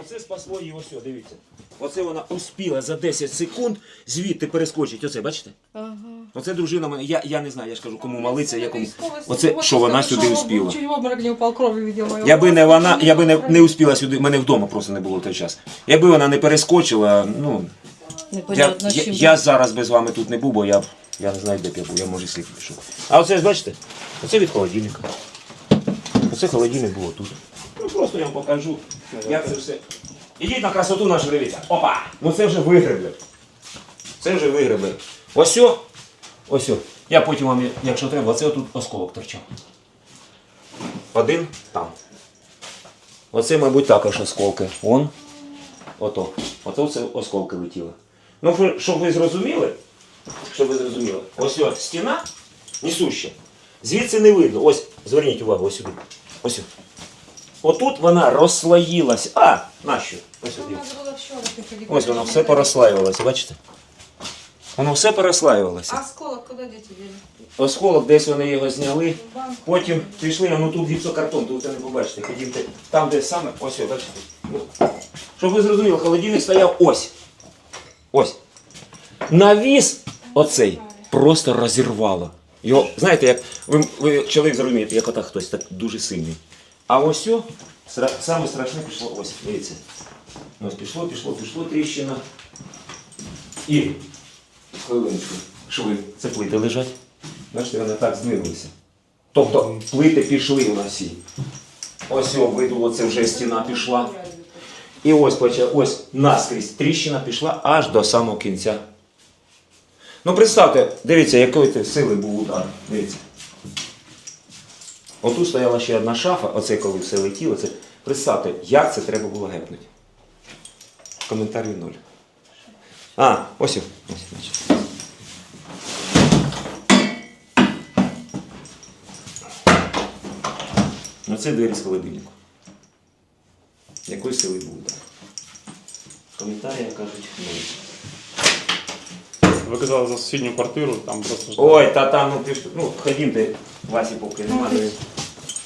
Оце спасло її ось, дивіться. Оце вона успіла за 10 секунд звідти перескочить. Оце, бачите? Ага. Оце дружина мене. Я, я не знаю, я ж кажу, кому молиться, я кому. Оце що вона сюди успіла. В обморок не вона, я би не, не успіла сюди, мене вдома просто не було в той час. Якби вона не перескочила, ну, я, я, я зараз без вами тут не був, бо я, я не знаю, де б я був, я може слід пішов. А оце, бачите, оце від холодильника. Оце холодильник було тут. Ну просто я вам покажу, як це все. Ідіть на красоту нашу дивіться. Опа! Ну це вже вигребли. Це вже вигребли. Ось о, ось о. Я потім вам, якщо треба, оце отут осколок торчав. Один там. Оце, мабуть, також осколки. Вон. Ото. Ото це осколки летіли. Ну, щоб ви зрозуміли, щоб ви зрозуміли, ось ось стіна несуща. Звідси не видно. Ось, зверніть увагу, ось сюди. Ось. сюди. Отут вона розслоїлась. А, нащо? Ось. Ось воно все порозслаювалося, бачите? Воно все порозслаювалося. А осколок куда дети дели? Осколок, десь вони його зняли. В банку. Потім пішли, а ну тут гіпсокартон, тут ви не побачите. Ходімте. Там, де саме, ось, о, бачите. Ну, Щоб ви зрозуміли, холодильник стояв ось. Ось. Навіс оцей просто розірвало. Його, знаєте, як ви, ви чоловік зрозумієте, як отак хтось так дуже сильний. А ось о, саме страшне пішло ось. Дивіться. Ось пішло, пішло, пішло тріщина. І хвилиночку. Шви. Це плити лежать. Бачите, вони так здвинулися. Тобто плити пішли у нас. Ось о, видуло, це вже стіна пішла. І ось ось наскрізь тріщина пішла аж до самого кінця. Ну представте, дивіться, якої сили був удар. Дивіться. Отут стояла ще одна шафа, оце коли все летіло. Це... Представте, як це треба було гепнути. Коментарів нуль. А, ось. ось. Ну це двері з холодильнику. Якої сили був удар? Коментарі кажуть нуль. Ви казали за сусідню квартиру, там просто Ой, та там, ну піш... ну ходімте, Васі поки немає.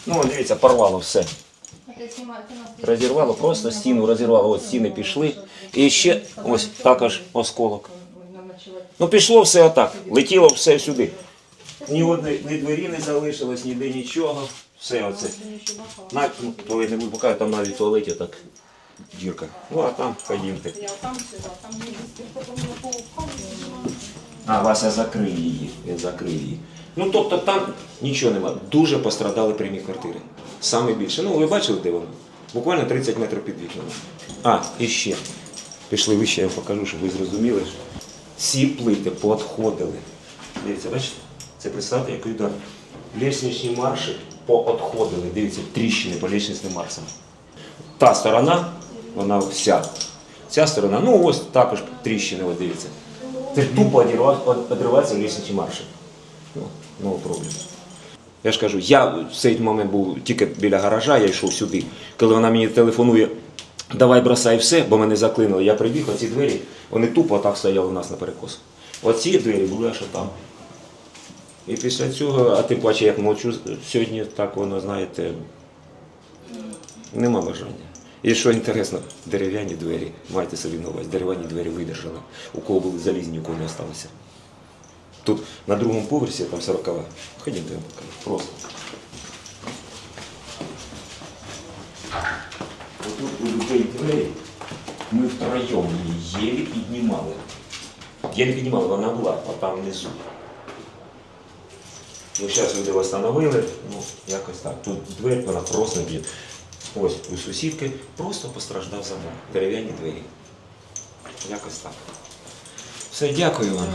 Ну, дивіться, порвало все. Розірвало, просто стіну розірвало, ось стіни пішли. І ще ось також осколок. Ну пішло все отак, летіло все сюди. Ні одної ні двері не залишилось, ніде нічого. Все оце. На, ну, туалет не буду там навіть в туалеті так дірка. Ну а там ходімте. А, Вася закрив її. Він закрив її. Ну тобто там нічого нема. Дуже пострадали прямі квартири. Саме більше. Ну, ви бачили, де воно? Буквально 30 метрів під вікнами. А, і ще. Пішли вище, я вам покажу, щоб ви зрозуміли. Всі плити поотходили. Дивіться, бачите? Це представте, який удар. Лестничні марші поотходили. Дивіться, тріщини по лестничним маршам. Та сторона, вона вся. Ця сторона, ну ось також тріщини, дивіться. Це тупо одривається лісничі марші. No problem. Я ж кажу, я в цей момент був тільки біля гаража, я йшов сюди. Коли вона мені телефонує, давай бросай все, бо мене заклинило. Я прибіг, оці двері, вони тупо так стояли у нас на перекос. Оці двері були аж там. І після цього, а тим паче, як мовчу, сьогодні так воно, знаєте, нема бажання. І що інтересно, дерев'яні двері, майте собі на увазі, дерев'яні двері видержали. У кого були залізні, у кого не залишилося. Тут на другому поверсі, там 40 Ходімте, я вам покажу. Просто. Отут у людей двері, ми втроєм її єлі піднімали. Єлі піднімали, вона була, а там внизу. Ну, зараз люди встановили, ну, якось так. Тут двері, вона просто б'є. Ось у сусідки просто постраждав замок. Дерев'яні двері. Якось так. Все, дякую вам.